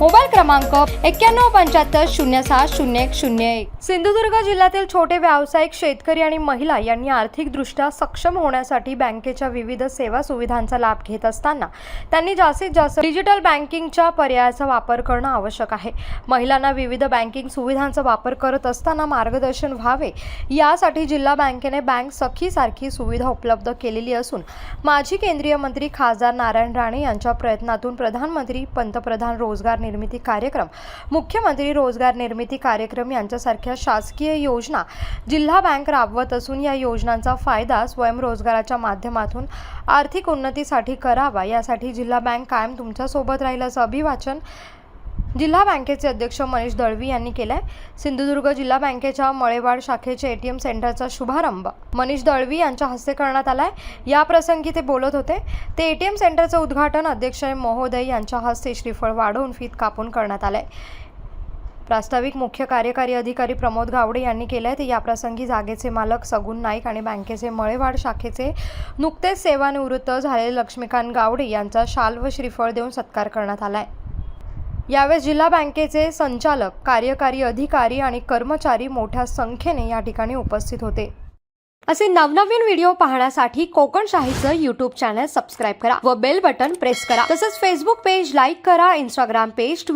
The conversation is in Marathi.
मोबाईल क्रमांक एक्क्याण्णव पंच्याहत्तर शून्य सहा शून्य एक शून्य एक. सिंधुदुर्ग जिल्ह्यातील छोटे व्यावसायिक शेतकरी आणि महिला यांनी आर्थिकदृष्ट्या सक्षम होण्यासाठी बँकेच्या विविध सेवा सुविधांचा लाभ घेत असताना त्यांनी जास्तीत जास्त डिजिटल बँकिंगच्या पर्यायाचा वापर करणं आवश्यक आहे. महिलांना विविध बँकिंग सुविधांचा वापर करत असताना मार्गदर्शन व्हावे यासाठी जिल्हा बँकेने बँक सखी सारखी सुविधा उपलब्ध केलेली असून माजी केंद्रीय मंत्री खासदार नारायण राणे यांच्या प्रयत्नातून प्रधानमंत्री पंतप्रधान रोजगार निर्मिती कार्यक्रम. मुख्यमंत्री रोजगार निर्मिती कार्यक्रम यांच्यासारख्या शासकीय योजना जिल्हा बँक राबवत असून या योजनांचा फायदा स्वयंरोजगाराच्या माध्यमातून आर्थिक उन्नतीसाठी करावा यासाठी जिल्हा बँक कायम तुमच्यासोबत राहील असं अभिवाचन जिल्हा बँकेचे अध्यक्ष मनीष दळवी यांनी केलाय. सिंधुदुर्ग जिल्हा बँकेच्या मळेवाड शाखेचे एटीएम सेंटरचा शुभारंभ. मनीष दळवी यांच्या हस्ते करण्यात आलाय. या प्रसंगी ते बोलत होते. ते एटीएम सेंटरचं उद्घाटन अध्यक्ष महोदय यांच्या हस्ते श्रीफळ वाढवून फीत कापून करण्यात आलंय. प्रास्ताविक मुख्य कार्यकारी अधिकारी प्रमोद गावडे यांनी केलं आहे ते याप्रसंगी जागेचे मालक सगुन नाईक आणि बँकेचे मळेवाड शाखेचे नुकतेच सेवानिवृत्त झालेले लक्ष्मीकांत गावडे यांचा शाल व श्रीफळ देऊन सत्कार करण्यात आला आहे यावेळेस जिल्हा बँकेचे संचालक कार्यकारी अधिकारी आणि कर्मचारी मोठ्या संख्येने या ठिकाणी उपस्थित होते. असे नवनवीन व्हिडिओ पाहण्यासाठी कोकण शाहीचं युट्यूब चॅनल सबस्क्राईब करा व बेल बटन प्रेस करा. तसंच फेसबुक पेज लाईक करा इंस्टाग्राम पेज